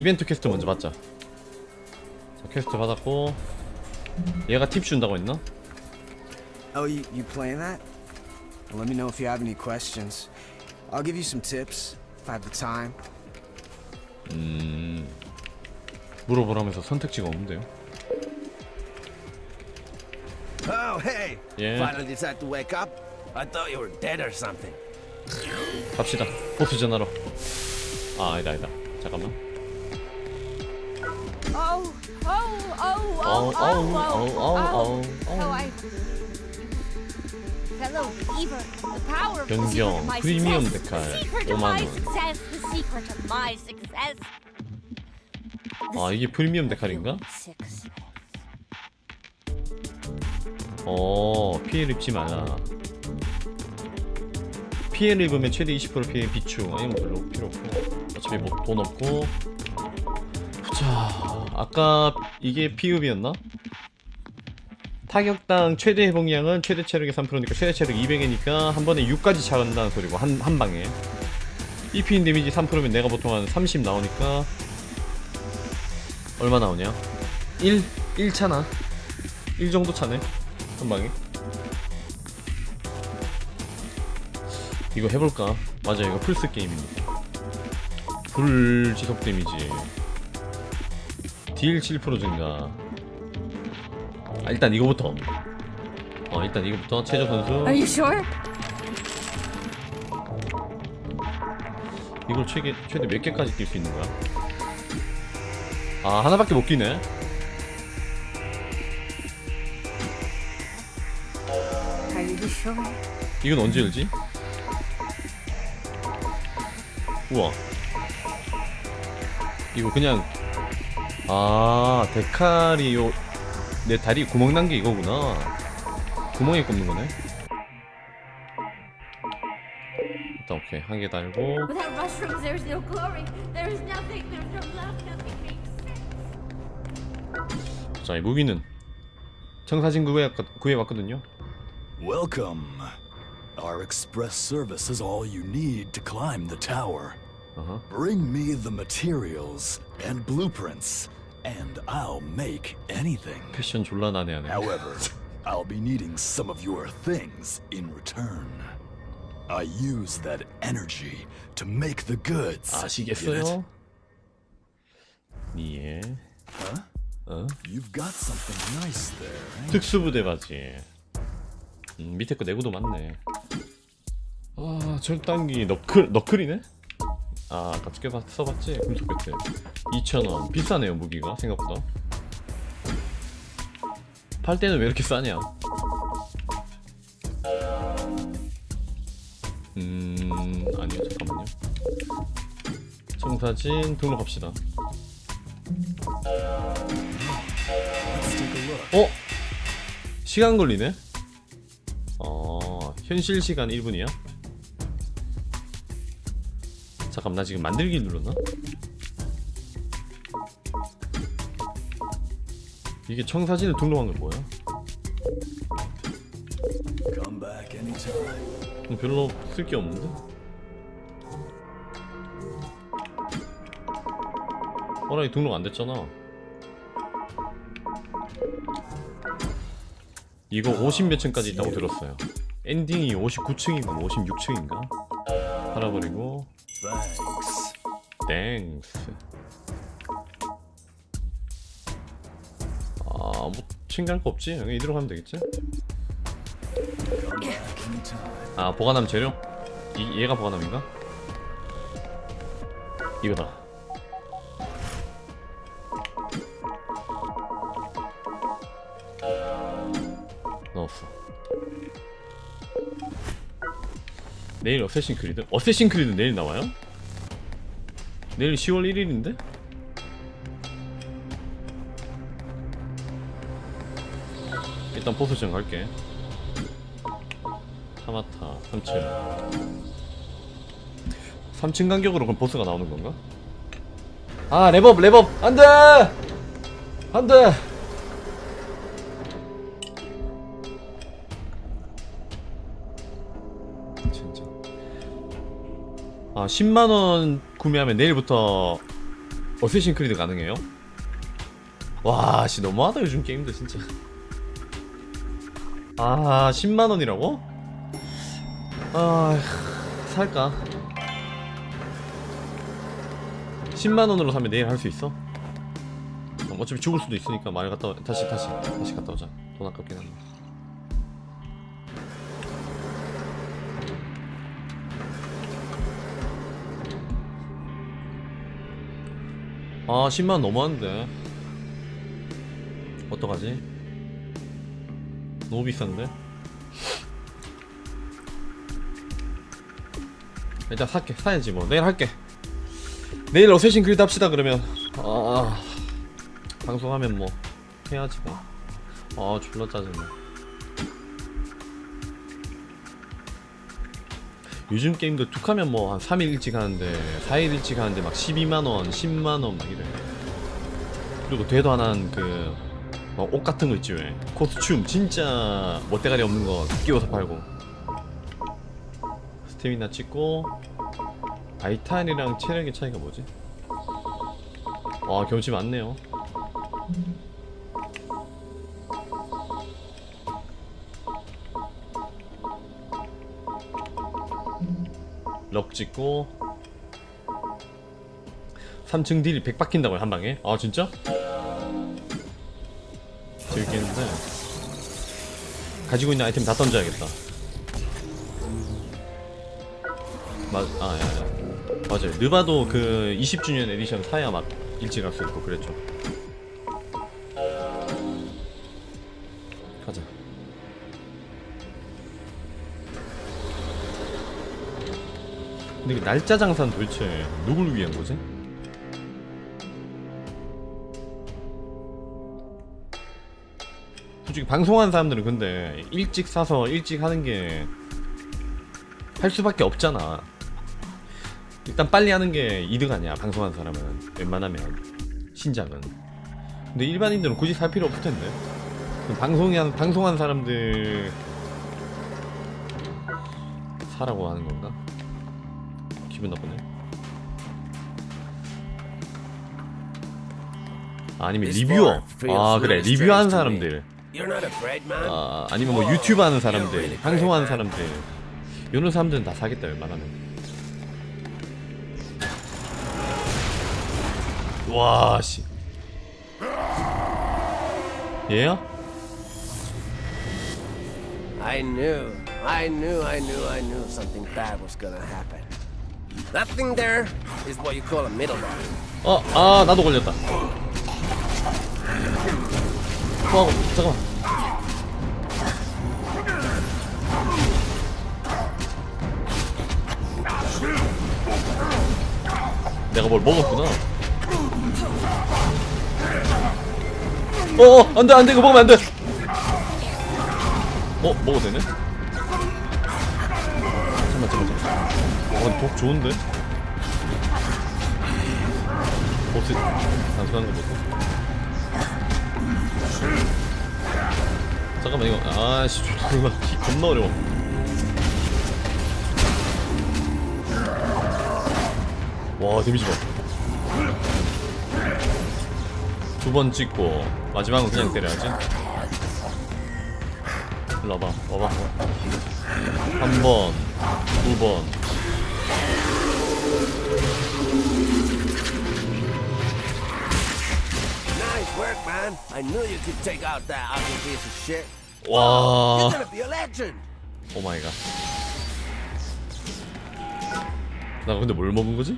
이벤트 퀘스트 먼저 받자 자 퀘스트 받았고 얘가 팁 준다고 했나? Oh, you, you playing that? Well, let me know if you have any questions. I'll give you some tips if I have the time. 음 물어보라면서 선택지가 없는데요 Oh, hey! Yeah. Finally decided to wake up? I thought you were dead or something. 갑시다 보스 전화로 아 아니다 아니다 잠깐만 oh, oh, Oh, oh, oh, oh, oh, oh, oh. oh, 변경, 프리미엄. 데칼, The secret of 5만 my 원. success. The secret of my success. 아 이게 프리미엄 데칼인가? 어 피해를 입지 마라 피해를 입으면 최대 20% 피해 비축 아니면 별로 필요 없고 어차피 뭐 돈 없고 자 아까 이게 피읍이었나? 타격당 최대 회복량은 최대 체력의 3%니까 최대 체력 200이니까 한 번에 6까지 차간다는 소리고 한, 한 방에 EP인 데미지 3%면 내가 보통 한 30 나오니까 얼마 나오냐? 1? 1 차나? 1 정도 차네 한 방에 이거 해볼까? 맞아 이거 플스 게임입니다 불 지속 데미지 딜 7% 증가 아, 일단 이거부터 어 일단 이거부터 최저 선수 Are you sure? 이걸 최대, 최대 몇 개까지 뛸수 있는 거야? 아 하나밖에 못 끼네 Are you sure? 이건 언제 열지? 우와 이거 그냥 아 데칼이 요 내 다리 구멍 난 게 이거구나 구멍에 꼽는 거네 일단 오케이 한 개 달고 Without mushrooms, there's no glory. There's nothing. There's no love. Nothing makes sense. 자이 무기는 청사진 구해, 구해왔거든요 Welcome. Our express service is all you need to climb the tower. 어허. Bring me the materials and blueprints, and I'll make anything. 패션 졸라 난해하네 However, I'll be needing some of your things in return. I use that energy to make the goods. Get it? 아시겠어요? 예 Huh? 어? You've got something nice there. eh? 특수부대 바지. 음, 밑에 거 내구도 많네. 아, 절단기 너클 너클이네? 아, 두개 써봤지? 금속 배트. 2,000원. 비싸네요, 무기가 생각보다. 팔 때는 왜 이렇게 싸냐? 음, 아니요, 잠깐만요. 청사진 등록합시다. 어? 시간 걸리네? 어, 현실 시간 1분이야? 잠깐 나 지금 만들기 눌렀나? 이게 청사진을 등록한 건 뭐야? 별로 쓸 게 없는데? 어라 이 등록 안 됐잖아 이거 50 몇 층까지 있다고 들었어요 엔딩이 59층인가 56층인가 팔아버리고. 땡스 아뭐 챙겨할 거 없지? 여기 이대로 가면 되겠지? 아 보관함 재료? 이, 얘가 보관함인가? 이거다 내일 어쌔신 크리드? 어쌔신 크리드 내일 나와요? 내일 10월 1일인데? 일단 보스전 갈게 타마타 3층 3층 간격으로 그럼 보스가 나오는 건가? 아 랩업 랩업 안돼 안돼 아 10만원 구매하면 내일부터 어쌔신 크리드 가능해요? 와, 씨 너무하다 요즘 게임들 진짜. 아, 10만 원이라고? 아, 살까? 10만 원으로 사면 내일 할 수 있어? 어, 어차피 죽을 수도 있으니까 말 갔다 와. 다시 다시 다시 갔다 오자. 돈 아깝긴 한데. 아 10만 너무한데. 어떡하지? 너무 비싼데? 일단 살게 사야지 뭐. 내일 할게. 내일 어쌔신 크리드 합시다 그러면. 아 방송하면 뭐. 해야지 뭐아 졸라 짜증나 요즘 게임도 툭 하면 뭐 한 3일 일찍 하는데 4일 일찍 하는데 막 12만원 10만원 막 이래. 그리고 되도 안한그옷 같은 거 있지 왜? 코스튬. 진짜 멋대가리 없는 거 끼워서 팔고. 스태미나 찍고. 바이탈이랑 체력의 차이가 뭐지? 와 경치 많네요 찍고 3층 딜이 100 박힌다고요 한 방에? 아 진짜? 재밌겠는데 가지고 있는 아이템 다 던져야겠다 맞, 아, 야, 야. 맞아요. 느바도 그 20주년 에디션 사야 막 일찍 갈 수 있고 그랬죠. 근데 이 날짜 장사는 도대체 누굴 위한 거지? 솔직히 방송하는 사람들은 근데 일찍 사서 일찍 하는 게 할 수밖에 없잖아. 일단 빨리 하는 게 이득 아니야 방송하는 사람은 웬만하면 신작은. 근데 일반인들은 굳이 살 필요 없을 텐데. 방송한 방송하는 사람들 사라고 하는 건가? 기분 나쁘네. 아, 아니면 리뷰어. 아 그래 리뷰하는. 사람들. 아 아니면 뭐 유튜브 하는 사람들, 방송하는 사람들 이런 사람들은 다 사겠다 웬만하면. 와 씨. 얘야? I knew, I knew, I knew, I knew something bad was gonna happen. That thing there is what you call a middleman. 어, 아 나도 걸렸다. 어, 잠깐만. 내가 뭘 먹었구나. 어, 어, 안 돼, 안 돼, 이거 먹으면 안 돼. 어, 먹어도 되네? 잠깐만, 잠깐만, 잠깐만. 어, 독 좋은데? 보스 단순한 거 보고. 잠깐만, 이거, 아씨, 존나, 기- 겁나 어려워. 와, 데미지 봐. 두 번 찍고 마지막은 그냥 때려야지. 일로 와봐, 와봐. 한 번, 두 번. Man. I knew you could take out that ugly piece of shit. 와, You're gonna be a legend. 오 마이 갓. 나 근데 뭘 먹은 거지?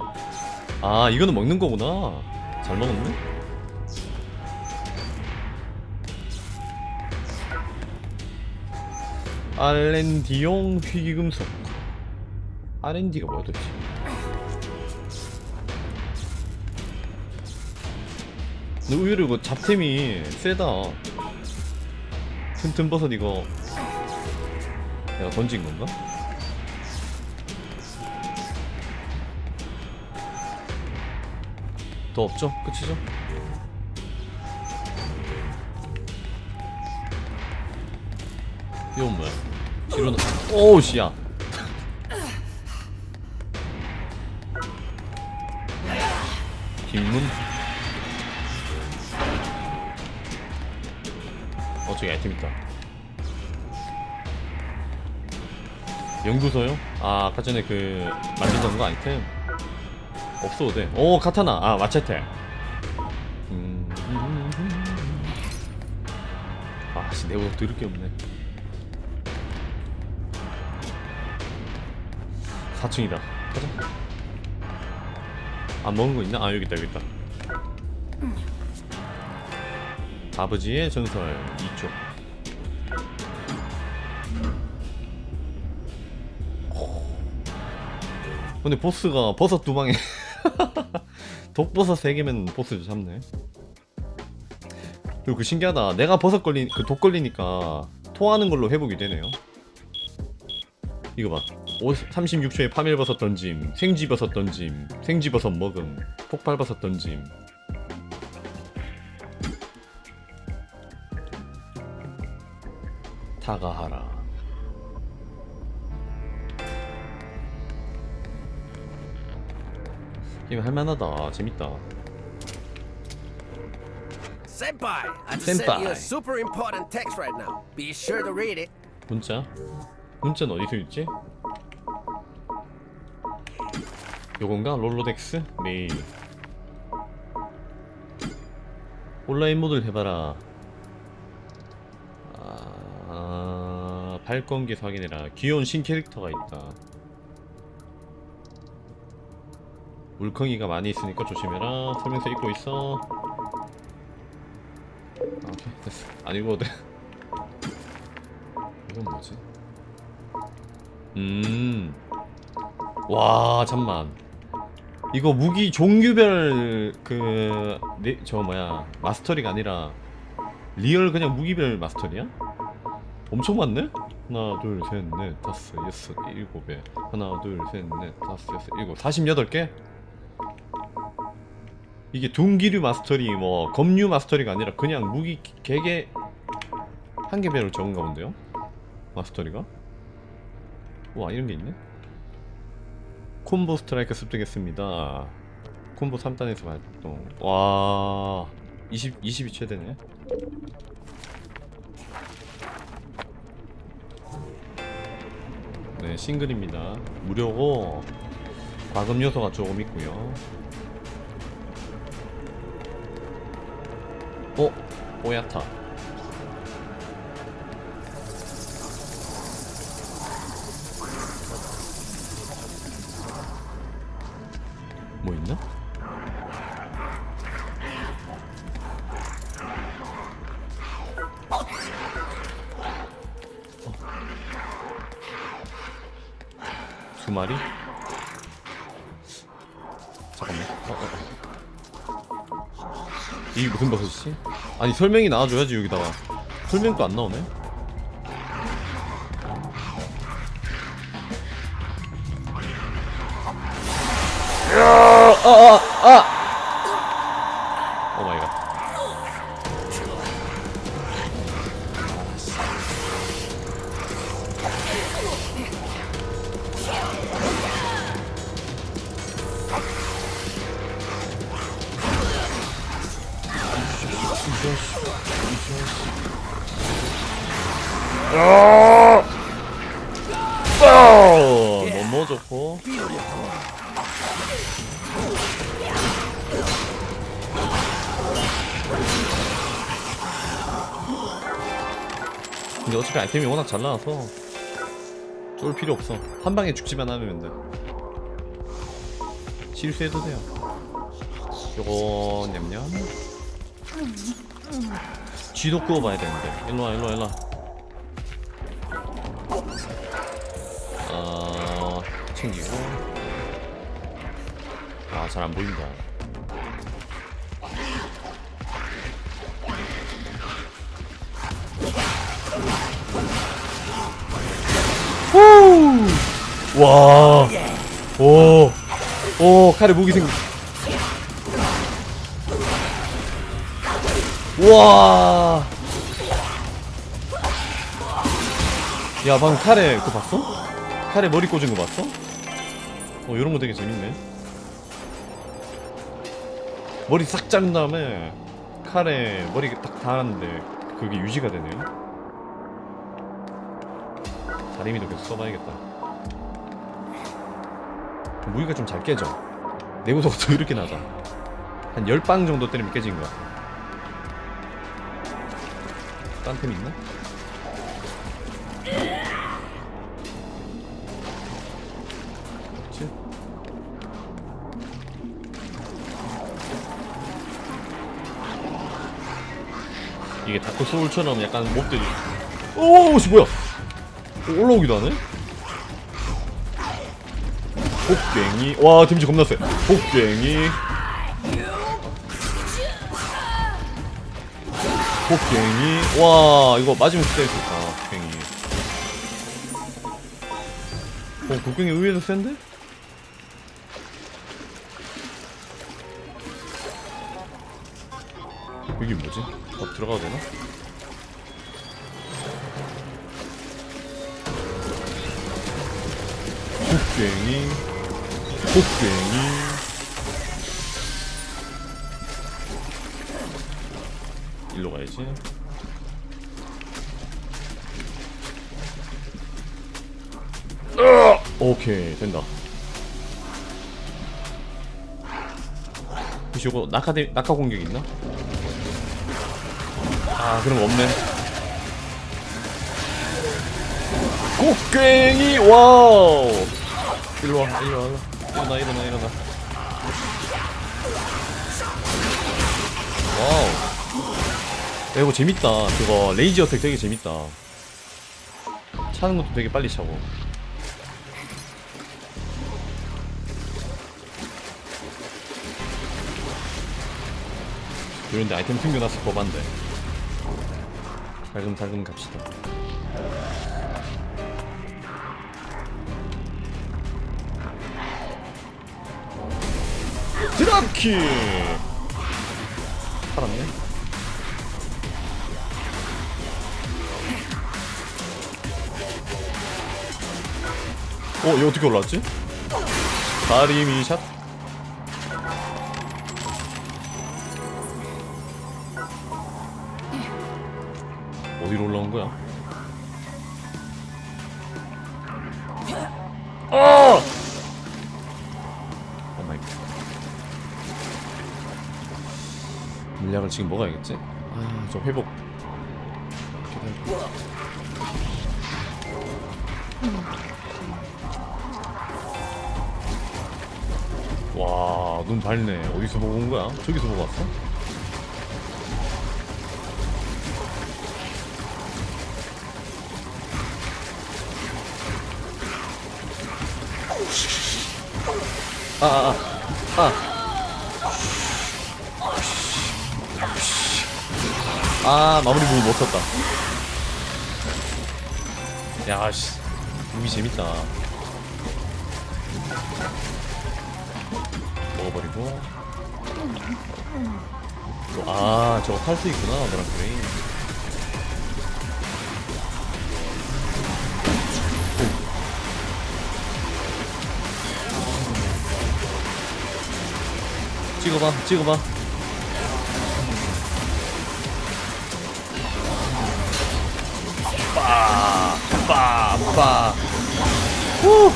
아, 이거는 먹는 거구나. 잘 먹었네. 알렌디용 희귀금속. R&D가 뭐야 도대체? 근데 의외로 이거 잡템이 세다. 튼튼 버섯 이거 내가 던진 건가? 더 없죠? 끝이죠? 이건 뭐야? 뒤로 나... 오우 씨야 김문? 저기 아이템 있다. 연구소요? 아 아까 전에 그 만들던 거 아이템. 없어도 돼오 카타나. 아 마체테. 음... 아씨 내가 들을 게 없네. 4층이다. 가자. 안 먹은 거 있나? 아 여기 있다 여기 있다 아버지의 전설 2쪽. 근데 보스가 버섯 두 방에 독버섯 세 개면 보스 잡네. 그리고 그 신기하다. 내가 버섯 걸린 그독 걸리니까 토하는 걸로 회복이 되네요. 이거 봐. 36초에 파멸버섯 던짐 생쥐버섯 던짐 생쥐버섯 먹음 폭발버섯 던짐 다가하라 게임 할만하다 재밌다 Senpai, I just sent you a super important text right now. Be sure to read it. 문자? 문자는 어디서 있지? 요건가? 롤로덱스? 메일 온라인 모드를 해봐라 아... 발권기에서 확인해라 귀여운 신캐릭터가 있다 물컹이가 많이 있으니까 조심해라 설명서 읽고 있어 아, 오케이 됐어 안 읽어도 돼 이건 뭐지? 음. 와, 잠만. 이거 무기 종류별 그, 네, 저 뭐야, 마스터리가 아니라 리얼 그냥 무기별 마스터리야? 엄청 많네? 하나, 둘, 셋, 넷, 다섯, 여섯, 일곱에 하나, 둘, 셋, 넷, 다섯, 여섯, 일곱, 48개? 이게 둥기류 마스터리, 뭐 검류 마스터리가 아니라 그냥 무기 개개 한 개별로 적은가 본데요? 마스터리가? 와 이런 게 있네? 콤보 스트라이크 습득했습니다. 콤보 3단에서 발동. 와, 20 20이 최대네. 네, 싱글입니다. 무료고 과금 요소가 조금 있고요. 어, 뽀야타. 뭐 있나? 두 마리? 잠깐만. 어, 어, 어. 이게 무슨 버섯이지? 아니 설명이 나와줘야지 여기다가. 설명도 안 나오네. 오 근데 어차피 아이템이 워낙 잘 나와서 쫄 필요 없어. 한 방에 죽지만 않으면 돼. 실수해도 돼요. 요거 냠냠. 쥐도 구워봐야 되는데. 일로와 일로와 일로와. 어... 챙기고. 아 잘 안 보인다. 와. 오. 오, 칼에 무기 생. 와. 야, 방금 칼에 그거 봤어? 칼에 머리 꽂은 거 봤어? 어, 이런 거 되게 재밌네. 머리 싹 자른 다음에 칼에 머리 딱 닿았는데 그게 유지가 되네요 다리미도 계속 써봐야겠다 무기가 좀 잘 깨져. 내구도가 더 이렇게 나자 한 10방 정도 때리면 깨진 거야. 딴템 있나? 이게 다크 소울처럼 약간 몹들이. 오씨 뭐야? 어, 올라오기도 하네 복갱이 와 데미지 겁나 세 복갱이 복갱이 와 이거 맞으면 진짜 좋다 복갱이 어 복갱이 의외로 센데? 여기 뭐지? 어, 들어가도 되나? 복갱이 복갱이. 일로 가야지! 오케이 된다. 혹시 이거 낙하, 데, 낙하 공격 있나? 아 그런 거 없네. 곡괭이 와우! 일로와 일로와 일 어나 일어나 일어나 와우. 야, 이거 재밌다. 그거 레이지 어택 되게 재밌다. 차는 것도 되게 빨리 차고. 이런데 아이템 숨겨놨을 법한데. 살금살금 갑시다 드랍키 살았네 어, 얘 어떻게 올라왔지? 다리미 샷. 어디로 올라온 거야? 지금 먹어야겠지? 아, 저 회복. 기다려. 와, 눈 밝네. 어디서 보고 온 거야? 저기서 보고 왔어? 아, 아, 아. 아. 아, 마무리 부분 못 썼다. 야, 씨. 무기 재밌다. 먹어버리고 또, 아 저거 탈수 있구나 노란 그레인 찍어봐 찍어봐 빠빠빠. 후.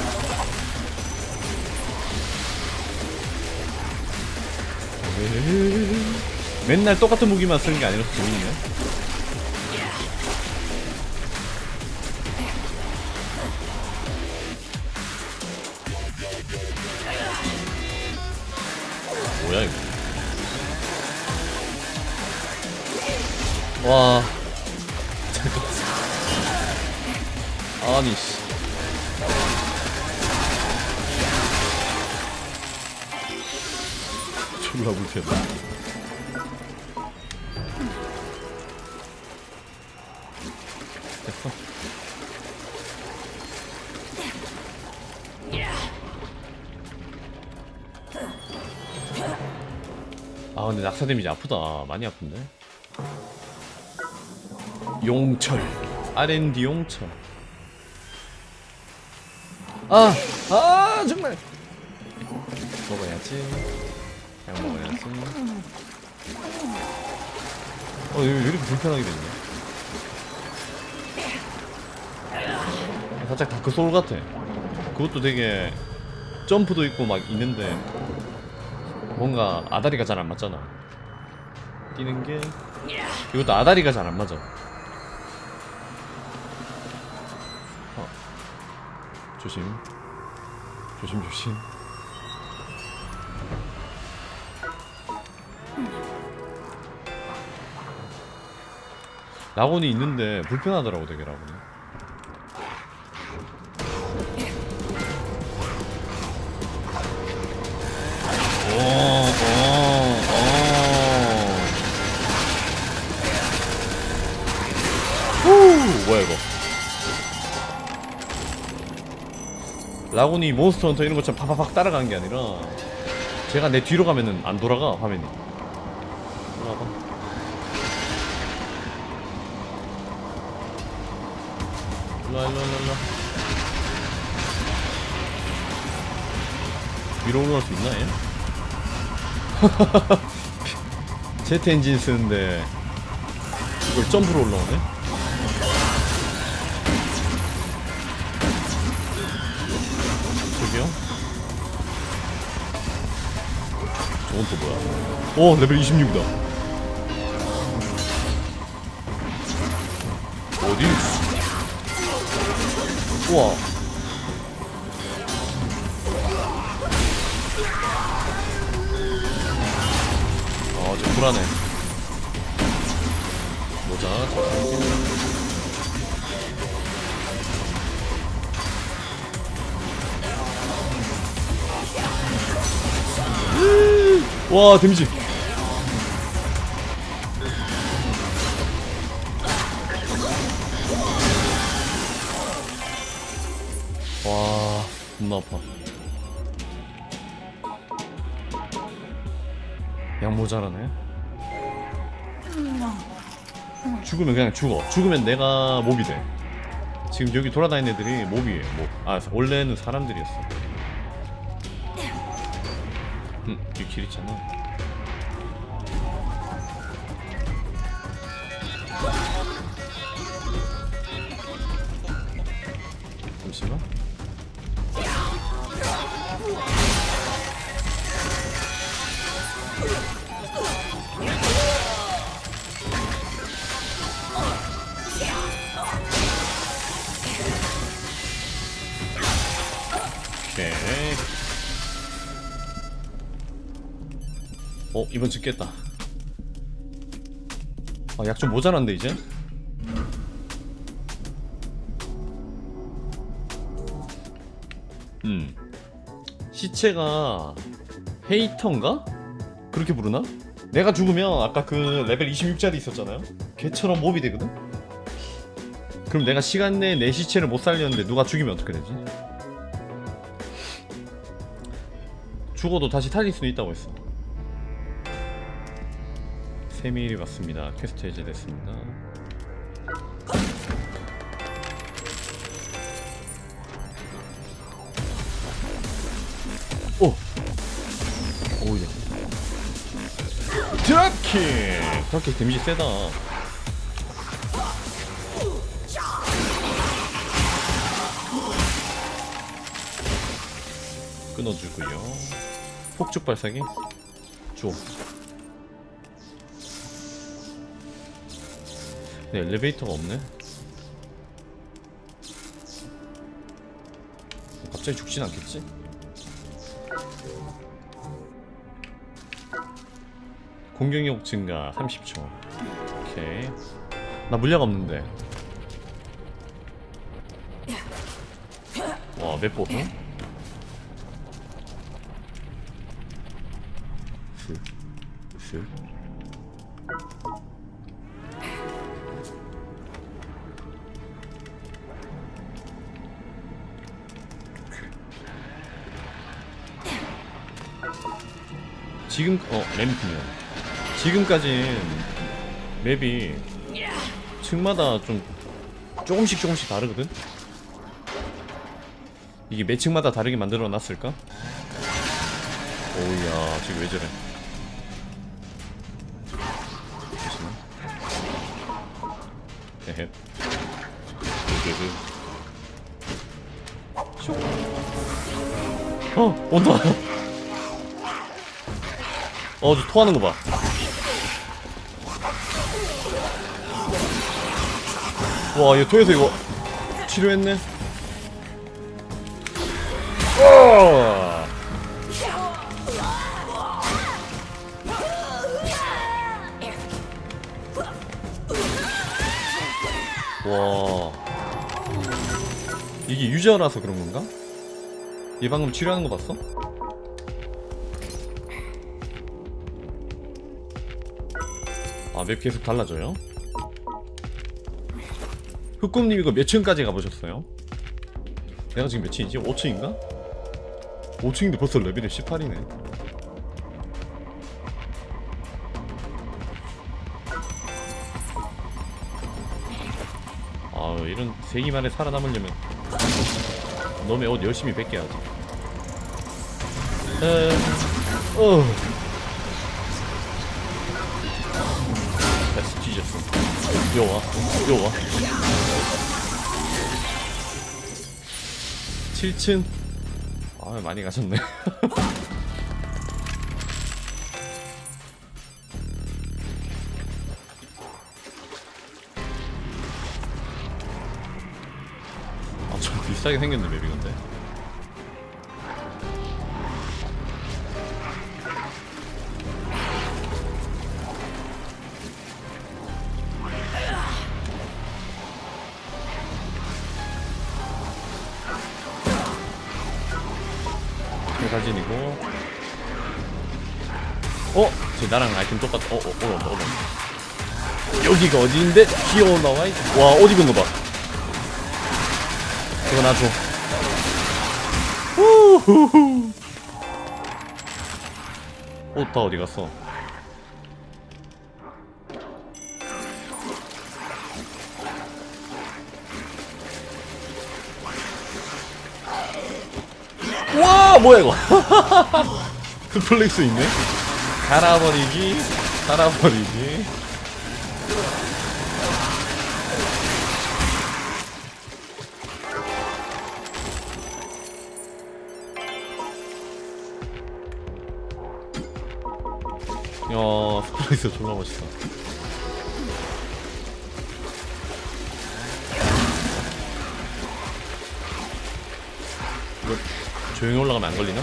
맨날 똑같은 무기만 쓰는 게 아니라서 재밌네. 아 근데 낙사 데미지 아프다. 많이 아픈데? 용철. R&D 용철. 아아 아, 정말. 먹어야지. 그냥 먹어야지. 어 왜, 왜 이렇게 불편하게 됐냐? 살짝 다크 소울 같아. 그것도 되게 점프도 있고 막 있는데. 뭔가 아다리가 잘 안 맞잖아. 뛰는 게 이것도 아다리가 잘 안 맞아. 어. 조심. 조심 조심. 라곤이 있는데 불편하더라고 되게 라곤이. 라곤이 몬스터 헌터 이런 것처럼 파파팍 따라가는 게 아니라 제가 내 뒤로 가면은 안 돌아가 화면이. 돌아봐. 일로와 일로와 일로와 위로 올라갈 수 있나 얘? 제트 엔진 쓰는데 이걸 점프로 올라오네? 저건 또 뭐야? 오 레벨 26이다 어디? 우와 아, 좀 불안해. 모자, 자, 와, 데미지. 와, 겁나 아파. 양 모자라네. 죽으면 그냥 죽어. 죽으면 내가 몹이 돼. 지금 여기 돌아다니는 애들이 몹이에요. 몹. 아 원래는 사람들이었어. 길 있잖아. 이번 죽겠다. 아, 약 좀 모자란데, 이제? 음. 시체가 헤이터인가? 그렇게 부르나? 내가 죽으면 아까 그 레벨 26짜리 있었잖아요? 걔처럼 몹이 되거든? 그럼 내가 시간 내에 내 시체를 못 살렸는데 누가 죽이면 어떻게 되지? 죽어도 다시 살릴 수는 있다고 했어. 세미일이 왔습니다. 퀘스트 해제됐습니다. 오! 오우야. 드랍킥! 드랍킥 데미지 세다. 끊어주고요. 폭죽 발사기 줘. 네, 엘리베이터가 없네. 갑자기 죽진 않겠지? 공격력 증가 30초. 오케이. 나 물약 없는데. 와, 몇 보? 응? 슥, 지금 어 램프네요. 지금까지 맵이 층마다 좀 조금씩 조금씩 다르거든. 이게 매 층마다 다르게 만들어 놨을까? 오야 지금 왜 저래? 어 온다. 어 저 토하는 거 봐 와 이거 토해서 이거 치료했네 어! 와 이게 유저라서 그런 건가? 얘 방금 치료하는 거 봤어? 맵 계속 달라져요? 흑꿈님 이거 몇 층까지 가보셨어요? 내가 지금 몇 층이지? 5층인가? 5층인데 벌써 레벨이 18이네 아 이런 세기만에 살아남으려면 너네 옷 열심히 벗겨야지 에... 어... 됐어 요와 요와 7층? 아 많이 가셨네. 아좀 비싸게 생겼네 맵이 근데 아이템 똑같다 어? 어? 올라온다 올라온다 여기가 어디인데? 튀어나와 있- 와옷 입은 거 봐 이거 놔줘 후후후 옷다 어디 갔어 와 뭐야 이거 플렉스 있네 갈아버리기 갈아버리기 야 스플레이스 졸라 멋있다 조용히 올라가면 안 걸리나?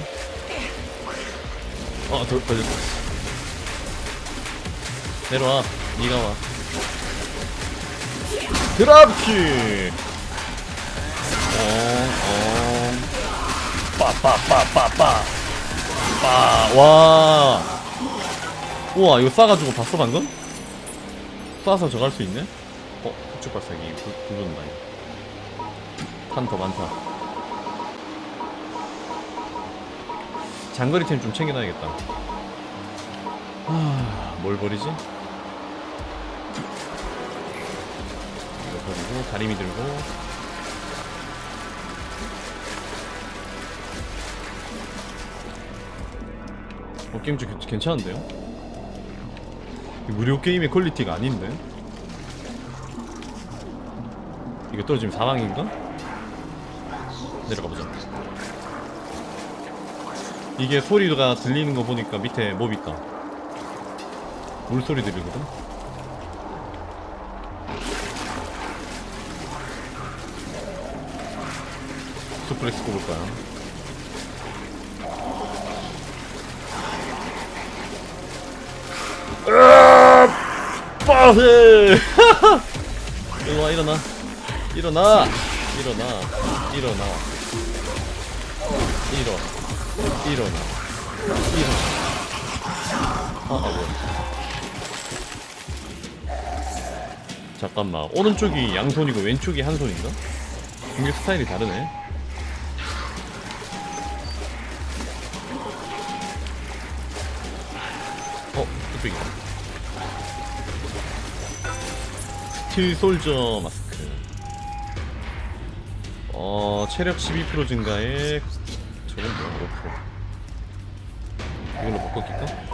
어, 더, 걸렸어. 내려와. 니가 와. 드랍킥! 어, 어. 빠, 빠, 빠, 빠, 빠. 빠, 와. 우와, 이거 싸가지고 봤어, 방금? 싸서 할수 있네? 어, 폭죽 발사기. 불, 불 붙는다, 이거. 탄더 많다. 장거리 템 좀 챙겨놔야겠다. 아, 뭘 버리지? 버리고 다리미 들고. 어 게임 좀 괜- 괜찮은데요? 이 무료 게임의 퀄리티가 아닌데? 이거 떨어지면 사망인가? 내려가 보자. 이게 소리가 들리는 거 보니까 밑에 몹 있다. 물소리 들리거든? 꼽을까요? 으아! 빠세! 일어나, 일어나. 일어나! 일어나. 일어나. 일어나. 일어나 일어나 아, 아 뭐야 잠깐만 오른쪽이 양손이고 왼쪽이 한 손인가? 공격 스타일이 다르네 스틸 솔저 마스크 어 체력 12% 증가에 저건 뭐야 5% 이걸로 바꿔 낄까?